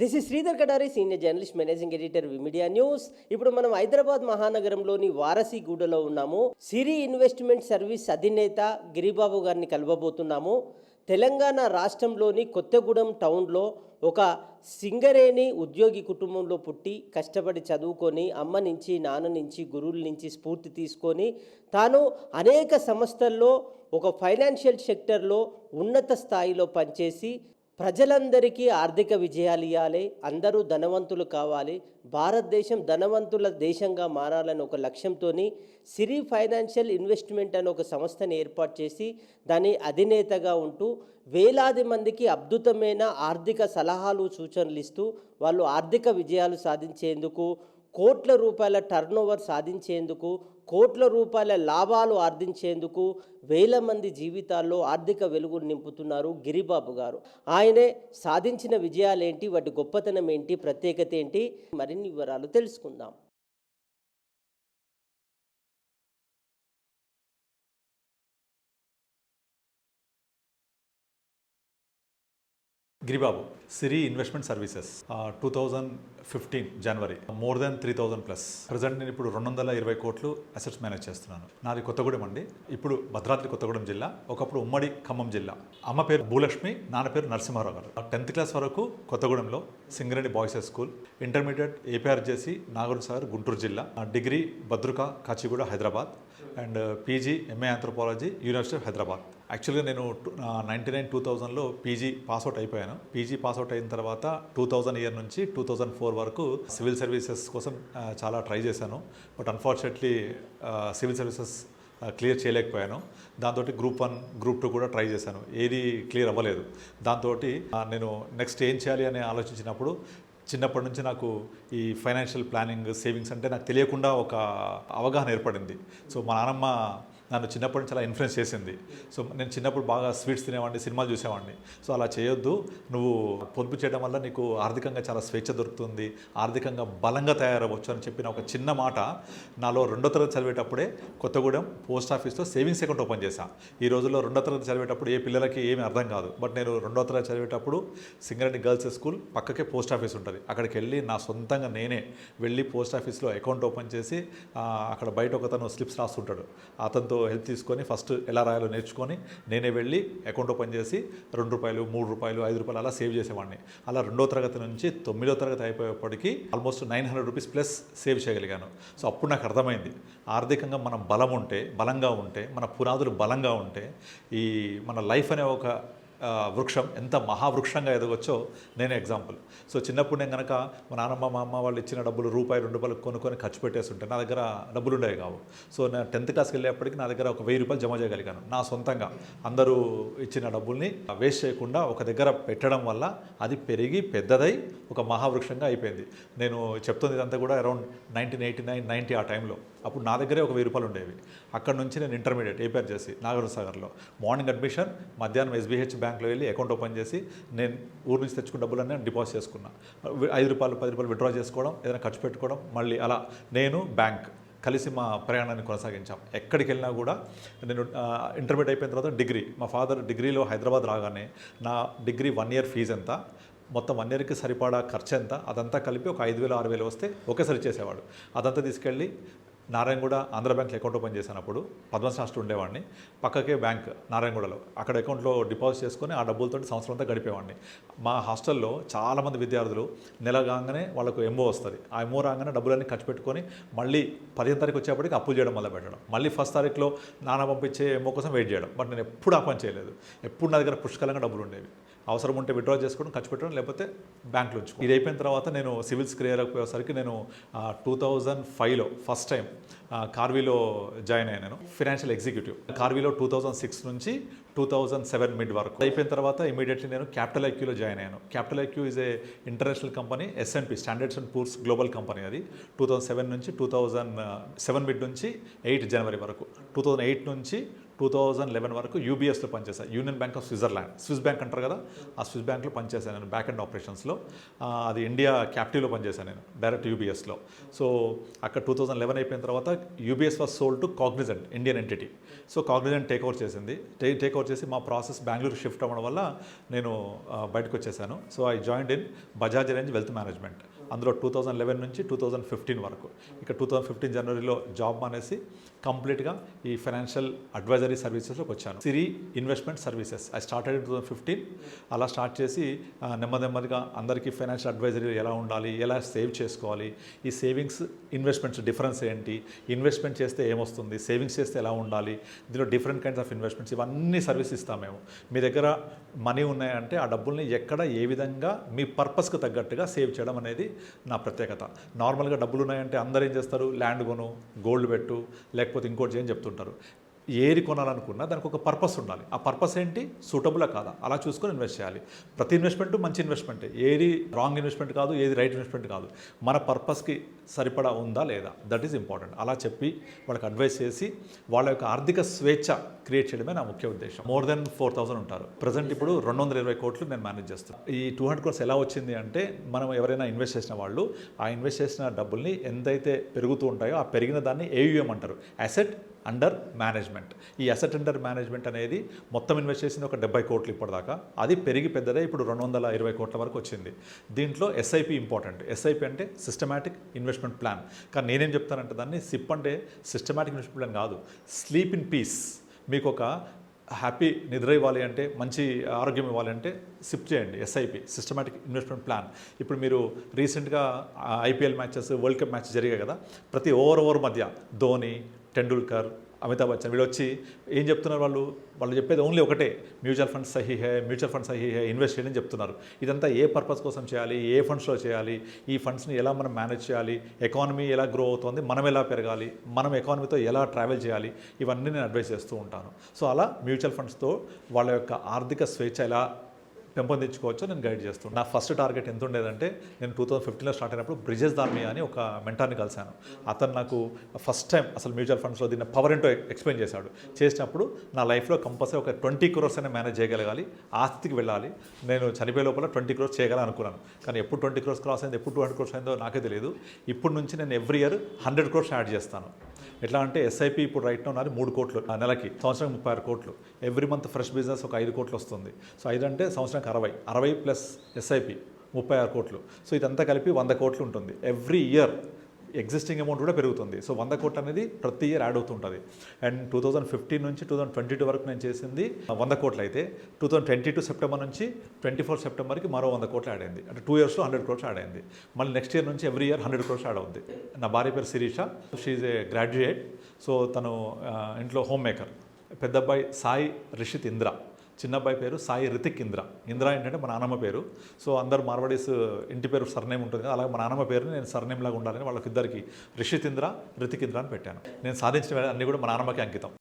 This is Sridhar Kadari senior journalist managing editor media news ఇప్పుడు మనం హైదరాబాద్ మహానగరంలోని వారసిగూడలో ఉన్నాము. సిరి investment service అధినేత గిరిబాబు గారిని కలవబోతున్నాము. తెలంగాణ రాష్ట్రంలోని కొత్తగూడెం టౌన్లో ఒక సింగరేణి ఉద్యోగి కుటుంబంలో పుట్టి కష్టపడి చదువుకొని అమ్మ నుంచి నాన్న నుంచి గురువుల నుంచి స్ఫూర్తి తీసుకొని తాను అనేక సంస్థల్లో ఒక ఫైనాన్షియల్ సెక్టర్లో ఉన్నత స్థాయిలో పనిచేసి ప్రజలందరికీ ఆర్థిక విజయాలు ఇవ్వాలి అందరూ ధనవంతులు కావాలి. భారతదేశం ధనవంతుల దేశంగా మారాలని ఒక లక్ష్యంతో సిరి ఫైనాన్షియల్ ఇన్వెస్ట్మెంట్ అనే ఒక సంస్థని ఏర్పాటు చేసి దాని అధినేతగా ఉంటూ వేలాది మందికి అద్భుతమైన ఆర్థిక సలహాలు సూచనలు ఇస్తూ వాళ్ళు ఆర్థిక విజయాలు సాధించేందుకు కోట్ల రూపాయల టర్నోవర్ సాధించేందుకు కోట్ల రూపాయల లాభాలు ఆర్జించేందుకు వేల మంది జీవితాల్లో ఆర్థిక వెలుగు నింపుతున్నారు గిరిబాబు గారు. ఆయనే సాధించిన విజయాలేంటి వాటి గొప్పతనం ఏంటి ప్రత్యేకత ఏంటి మరిన్ని వివరాలు తెలుసుకుందాం. Giribabu Siri investment services two thousand fifteen January more than three thousand plus. Present నేను ఇప్పుడు రెండు వందల ఇరవై కోట్లు అసెట్స్ మేనేజ్ చేస్తున్నాను. నాది కొత్తగూడెం అండి. ఇప్పుడు భద్రాద్రి కొత్తగూడెం జిల్లా ఒకప్పుడు ఉమ్మడి ఖమ్మం జిల్లా. అమ్మ పేరు భూలక్ష్మి నాన్న పేరు నరసింహారావు గారు. టెన్త్ క్లాస్ వరకు కొత్తగూడెంలో Singareni boys high school intermediate APR చేసి నాగూర్ సాగర్ గుంటూరు జిల్లా degree Bhadruka Kachiguda Hyderabad and PG MA anthropology university of Hyderabad. యాక్చువల్గా నేను నైంటీ నైన్ టూ థౌజండ్లో పీజీ పాస్అవుట్ అయిపోయాను. పీజీ పాస్అవుట్ అయిన తర్వాత టూ థౌజండ్ ఇయర్ నుంచి టూ థౌజండ్ ఫోర్ వరకు సివిల్ సర్వీసెస్ కోసం చాలా ట్రై చేశాను. But unfortunately civil services clear చేయలేకపోయాను. దాంతో గ్రూప్ వన్ గ్రూప్ టూ కూడా ట్రై చేశాను. ఏది క్లియర్ అవ్వలేదు. దాంతో నేను నెక్స్ట్ ఏం చేయాలి అని ఆలోచించినప్పుడు చిన్నప్పటి నుంచి నాకు ఈ ఫైనాన్షియల్ ప్లానింగ్ సేవింగ్స్ అంటే నాకు తెలియకుండా ఒక అవగాహన ఏర్పడింది. సో మా నాన్నమ్మ నన్ను చిన్నప్పటి నుంచి అలా ఇన్ఫ్లుయెన్స్ చేసింది. సో నేను చిన్నప్పుడు బాగా స్వీట్స్ తినేవాడిని సినిమాలు చూసేవాడిని. సో అలా చేయొద్దు. నువ్వు పొదుపు చేయడం వల్ల నీకు ఆర్థికంగా చాలా స్వేచ్ఛ దొరుకుతుంది. ఆర్థికంగా బలంగా తయారవచ్చు అని చెప్పిన ఒక చిన్న మాట నాలో రెండో తరగతి చదివేటప్పుడే కొత్తగూడెం పోస్ట్ ఆఫీస్లో సేవింగ్స్ అకౌంట్ ఓపెన్ చేశాను ఈ రోజుల్లో రెండో తరగతి చదివేటప్పుడు ఏ పిల్లలకి ఏమి అర్థం కాదు. బట్ నేను రెండో తరగతి చదివేటప్పుడు సింగరెడ్డి గర్ల్స్ స్కూల్ పక్కకే పోస్ట్ ఆఫీస్ ఉంటుంది. అక్కడికి వెళ్ళి నా సొంతంగా నేనే వెళ్ళి పోస్ట్ ఆఫీస్లో అకౌంట్ ఓపెన్ చేసి అక్కడ బయట ఒకతను స్లిప్స్ రాస్తుంటాడు. అతనితో హెల్ప్ తీసుకొని ఫస్ట్ ఎలా రాయాలో నేర్చుకొని నేనే వెళ్ళి అకౌంట్ ఓపెన్ చేసి రెండు రూపాయలు మూడు రూపాయలు ఐదు రూపాయలు అలా సేవ్ చేసేవాడిని. అలా రెండో తరగతి నుంచి తొమ్మిదో తరగతి అయిపోయేప్పటికీ almost nine hundred rupees plus save చేయగలిగాను. సో అప్పుడు నాకు అర్థమైంది. ఆర్థికంగా మనం బలం ఉంటే బలంగా ఉంటే మన పునాదులు బలంగా ఉంటే ఈ మన లైఫ్ అనే ఒక వృక్షం ఎంత మహావృక్షంగా ఎదగొచ్చో నేనే ఎగ్జాంపుల్ సో చిన్నప్పుడు నేను కనుక మా నాన్నమ్మ మా అమ్మ వాళ్ళు ఇచ్చిన డబ్బులు రూపాయి రెండు రూపాయలు కొనుక్కొని ఖర్చు పెట్టేస్తుంటే నా దగ్గర డబ్బులు ఉండేవి కావు. సో నేను టెన్త్ క్లాస్కి వెళ్ళేప్పటికి నా దగ్గర ఒక వెయ్యి రూపాయలు జమ చేయగలిగాను. నా సొంతంగా అందరూ ఇచ్చిన డబ్బుల్ని వేస్ట్ చేయకుండా ఒక దగ్గర పెట్టడం వల్ల అది పెరిగి పెద్దదై ఒక మహావృక్షంగా అయిపోయింది. నేను చెప్తుంది ఇదంతా కూడా around nineteen eighty nine ninety ఆ టైంలో అప్పుడు నా దగ్గరే ఒక వెయ్యి రూపాయలు ఉండేవి. అక్కడ నుంచి నేను ఇంటర్మీడియట్ ఏపీఆర్ చేసి నాగర్ సాగర్లో మార్నింగ్ అడ్మిషన్ మధ్యాహ్నం ఎస్బీహెచ్ బ్యాంక్లో వెళ్ళి అకౌంట్ ఓపెన్ చేసి నేను ఊరు నుంచి తెచ్చుకున్న డబ్బులన్నీ డిపాజిట్ చేసుకున్నా. ఐదు రూపాయలు పది రూపాయలు విత్డ్రా చేసుకోవడం ఏదైనా ఖర్చు పెట్టుకోవడం మళ్ళీ అలా నేను బ్యాంక్ కలిసి మా ప్రయాణాన్ని కొనసాగించాం. ఎక్కడికి వెళ్ళినా కూడా నేను ఇంటర్మీడియట్ అయిపోయిన తర్వాత డిగ్రీ మా ఫాదర్ డిగ్రీలో హైదరాబాద్ రాగానే నా డిగ్రీ వన్ ఇయర్ ఫీజు ఎంత మొత్తం వన్ ఇయర్కి సరిపడా ఖర్చు ఎంత అదంతా కలిపి ఒక ఐదు వేలు ఆరు వేలు వస్తే ఒకేసారి చేసేవాడు అదంతా తీసుకెళ్ళి నారాయణగూడ ఆంధ్ర బ్యాంక్లో అకౌంట్ ఓపెన్ చేసినప్పుడు పద్మశ్రీ హాస్టల్ ఉండేవాడిని. పక్కకే బ్యాంక్ నారాయణగూడలో అక్కడ అకౌంట్లో డిపాజిట్ చేసుకొని ఆ డబ్బులతో సంవత్సరం అంతా గడిపేవాడిని. మా హాస్టల్లో చాలామంది విద్యార్థులు నెల కాగానే వాళ్ళకు ఎంఓ వస్తుంది. ఆ ఎంఓ రాగానే డబ్బులన్నీ ఖర్చు పెట్టుకొని మళ్ళీ పదిహేను తారీఖు వచ్చేప్పటికి అప్పులు చేయడం మొదలు పెట్టడం. మళ్ళీ ఫస్ట్ తారీఖులో నాన్న పంపించే ఎంఓ కోసం వెయిట్ చేయడం. బట్ నేను ఎప్పుడు ఆ పని చేయలేదు. ఎప్పుడు నా దగ్గర పుష్కలంగా డబ్బులు ఉండేవి. అవసరం ఉంటే విత్డ్రా చేసుకోవడం ఖర్చు పెట్టడం లేకపోతే బ్యాంక్లో ఉంచుకో ఇది అయిపోయిన తర్వాత నేను సివిల్స్ క్లియర్ అయిపోయేసరికి నేను టూ థౌజండ్ ఫైవ్లో ఫస్ట్ టైం కార్వీలో జాయిన్ అయ్యాను ఫైనాన్షియల్ ఎగ్జిక్యూటివ్ కార్వీలో టూ థౌజండ్ సిక్స్ నుంచి టూ థౌజండ్ సెవెన్ మిడ్ వరకు. అయిపోయిన తర్వాత ఇమీడియట్లీ నేను క్యాపిటల్ ఐక్యూలో జాయిన్ అయ్యాను. Capital IQ is a international company S and P standards and poor's global company అది. టూ థౌజండ్ సెవెన్ నుంచి టూ థౌజండ్ సెవెన్ మిడ్ నుంచి ఎయిట్ జనవరి వరకు. టూ థౌజండ్ ఎయిట్ నుంచి టూ థౌజండ్ లెవెన్ వరకు యూబీఎస్లో పనిచేశాను. Union bank of Switzerland Swiss bank అంటారు కదా? ఆ స్విస్ బ్యాంక్లో పనిచేశాను నేను బ్యాక్ అండ్ ఆపరేషన్స్లో అది ఇండియా క్యాప్టివ్లో పనిచేశాను నేను డైరెక్ట్ యూబీఎస్లో సో అక్కడ టూ థౌజండ్ లెవెన్ అయిపోయిన తర్వాత UBS was sold to Cognizant Indian entity so Cognizant take over చేసింది. టే టేక్ ఓవర్ చేసి మా ప్రాసెస్ బెంగళూరు షిఫ్ట్ అవ్వడం వల్ల నేను బయటకు వచ్చేసాను. So I joined in Bajaj range wealth management అందులో టూ థౌజండ్ లెవెన్ నుంచి టూ థౌజండ్ ఫిఫ్టీన్ వరకు. ఇక టూ థౌజండ్ ఫిఫ్టీన్ జనవరిలో జాబ్ మానేసి కంప్లీట్గా ఈ ఫైనాన్షియల్ అడ్వైజరీ సర్వీసెస్లోకి వచ్చాను. Siri investment services I started two thousand fifteen అలా స్టార్ట్ చేసి నెమ్మది నెమ్మదిగా అందరికీ ఫైనాన్షియల్ అడ్వైజరీ ఎలా ఉండాలి ఎలా సేవ్ చేసుకోవాలి ఈ సేవింగ్స్ ఇన్వెస్ట్మెంట్స్ డిఫరెన్స్ ఏంటి ఇన్వెస్ట్మెంట్ చేస్తే ఏమొస్తుంది సేవింగ్స్ చేస్తే ఎలా ఉండాలి దీనిలో డిఫరెంట్ కైండ్స్ ఆఫ్ ఇన్వెస్ట్మెంట్స్ ఇవన్నీ సర్వీస్ ఇస్తాం మేము. మీ దగ్గర మనీ ఉన్నాయంటే ఆ డబ్బుల్ని ఎక్కడ ఏ విధంగా మీ పర్పస్కి తగ్గట్టుగా సేవ్ చేయడం అనేది నా ప్రత్యేకత. నార్మల్గా డబ్బులు ఉన్నాయంటే అందరూ ఏం చేస్తారు? ల్యాండ్ కొను గోల్డ్ పెట్టు లేకపోతే ఇంకోటి చేయని చెప్తుంటారు. ఏది కొనాలనుకున్నా దానికి ఒక పర్పస్ ఉండాలి. ఆ పర్పస్ ఏంటి? సూటబులా కాదా? అలా చూసుకొని ఇన్వెస్ట్ చేయాలి. ప్రతి ఇన్వెస్ట్మెంట్ మంచి ఇన్వెస్ట్మెంట్. ఏది రాంగ్ ఇన్వెస్ట్మెంట్ కాదు ఏది రైట్ ఇన్వెస్ట్మెంట్ కాదు. మన పర్పస్కి సరిపడా ఉందా లేదా? That is important. అలా చెప్పి వాళ్ళకి అడ్వైస్ చేసి వాళ్ళ యొక్క ఆర్థిక స్వేచ్ఛ క్రియేట్ చేయడమే నా ముఖ్య ఉద్దేశం. మోర్ దెన్ ఫోర్ థౌసండ్ ఉంటారు. ప్రజెంట్ ఇప్పుడు రెండు వందల ఇరవై కోట్లు నేను మేనేజ్ చేస్తాను ఈ టూ హండ్రెడ్ క్రోర్స్ ఎలా వచ్చింది అంటే మనం ఎవరైనా ఇన్వెస్ట్ చేసిన వాళ్ళు ఆ ఇన్వెస్ట్ చేసిన డబ్బుల్ని ఎంతైతే పెరుగుతూ ఉంటాయో ఆ పెరిగిన దాన్ని ఏయుఎం అంటారు. Asset under management. ఈ అసెట్ అండర్ మేనేజ్మెంట్ అనేది మొత్తం ఇన్వెస్ట్ చేసింది ఒక డెబ్బై కోట్లు ఇప్పటిదాకా. అది పెరిగి పెద్దదే ఇప్పుడు రెండు వందల ఇరవై కోట్ల వరకు వచ్చింది. దీంట్లో ఎస్ఐపి ఇంపార్టెంట్ ఎస్ఐపి అంటే సిస్టమాటిక్ ఇన్వెస్ట్మెంట్ ప్లాన్ కానీ నేనేం చెప్తానంటే దాన్ని సిప్ అంటే సిస్టమాటిక్ ఇన్వెస్ట్మెంట్ ప్లాన్ కాదు. స్లీప్ ఇన్ పీస్ మీకు ఒక హ్యాపీ నిద్ర ఇవ్వాలి అంటే మంచి ఆరోగ్యం ఇవ్వాలి అంటే సిప్ చేయండి. ఎస్ఐపి సిస్టమాటిక్ ఇన్వెస్ట్మెంట్ ప్లాన్ ఇప్పుడు మీరు రీసెంట్గా IPL matches world cup match జరిగాయి కదా. ప్రతి ఓవర్ ఓవర్ మధ్య ధోని టెండూల్కర్ అమితాబ్ బచ్చన్ వీళ్ళు వచ్చి ఏం చెప్తున్నారు వాళ్ళు? వాళ్ళు చెప్పేది ఓన్లీ ఒకటే మ్యూచువల్ ఫండ్స్ సహీ హే మ్యూచువల్ ఫండ్స్ సహీ హే ఇన్వెస్ట్ చేయాలని చెప్తున్నారు. ఇదంతా ఏ పర్పస్ కోసం చేయాలి? ఏ ఫండ్స్లో చేయాలి? ఈ ఫండ్స్ని ఎలా మనం మేనేజ్ చేయాలి? ఎకానమీ ఎలా గ్రో అవుతుంది? మనం ఎలా పెరగాలి? మనం ఎకానమీతో ఎలా ట్రావెల్ చేయాలి? ఇవన్నీ నేను అడ్వైస్ చేస్తూ ఉంటాను. సో అలా మ్యూచువల్ ఫండ్స్తో వాళ్ళ యొక్క ఆర్థిక స్వేచ్ఛ ఎలా పెంపొందించుకోవచ్చో నేను గైడ్ చేస్తాను నా ఫస్ట్ టార్గెట్ ఎంత ఉండేదంటే నేను టూ థౌసండ్ ఫిఫ్టీన్లో స్టార్ట్ అయినప్పుడు బ్రిజెస్ దార్మియా అని ఒక మెంటార్ని కలిశాను. అతను నాకు ఫస్ట్ టైం అసలు మ్యూచువల్ ఫండ్స్లో దీన్ని పవర్ ఏంటో ఎక్స్ప్లెయిన్ చేశాడు. చేసినప్పుడు నా లైఫ్లో కంపల్సరీ ఒక ట్వంటీ క్రోర్స్ అయినా మేనేజ్ చేయగలగాలి ఆస్తికి వెళ్ళాలి. నేను చనిపోయే లోపల ట్వంటీ క్రోర్స్ చేయగలని అనుకున్నాను. కానీ ఎప్పుడు ట్వంటీ క్రోర్స్ క్రాస్ అయింది ఎప్పుడు టూ హండ్రెడ్ క్రోర్స్ అయిందో నాకే తెలియదు ఇప్పుడు నుంచి నేను every year hundred crores add చేస్తాను. ఎట్లా అంటే ఎస్ఐపి ఇప్పుడు రైట్ ఉన్నది మూడు కోట్లు ఆ నెలకి సంవత్సరం ముప్పై ఆరు కోట్లు. ఎవ్రీ మంత్ ఫ్రెష్ బిజినెస్ ఒక ఐదు కోట్లు వస్తుంది. సో ఐదు అంటే సంవత్సరానికి అరవై అరవై ప్లస్ ఎస్ఐపి ముప్పై ఆరు కోట్లు. సో ఇదంతా కలిపి వంద కోట్లు ఉంటుంది. ఎవ్రీ ఇయర్ ఎగ్జిస్టింగ్ అమౌంట్ కూడా పెరుగుతుంది. సో వంద కోట్లు అనేది ప్రతి ఇయర్ యాడ్ అవుతుంటుంది. అండ్ టూ థౌసండ్ ఫిఫ్టీన్ నుంచి టూ థౌసండ్ ట్వంటీ టూ వరకు నేను చేసింది వంద కోట్లు అయితే two thousand twenty two September నుంచి ట్వంటీ ఫోర్ సెప్టెంబర్కి మరో వంద కోట్లు యాడ్ అయింది. అంటే టూ ఇయర్స్లో హండ్రెడ్ క్రోర్స్ యాడ్ అయింది. మళ్ళీ నెక్స్ట్ ఇయర్ నుంచి every year hundred crores add అవుద్ది. నా భార్య పేరు Shirisha. She's a graduate so తను ఇంట్లో హోమ్ మేకర్ పెద్ద అబ్బాయి సాయి రిషిత్ ఇంద్ర. చిన్నబ్బాయి పేరు సాయి రితిక్ ఇంద్ర. ఇంద్ర ఏంటంటే మా నాన్నమ్మ పేరు. సో అందరు మార్వాడీస్ ఇంటి పేరు సర్నేమ్ ఉంటుంది కదా అలాగే మా నాన్నమ్మ పేరుని నేను సర్నేమ్ లాగా ఉండాలని వాళ్ళకిద్దరికి రిషిత్ ఇంద్ర రితిక్ ఇంద్ర అని పెట్టాను. నేను సాధించిన అన్ని కూడా మా నాన్నమ్మకి అంకితం.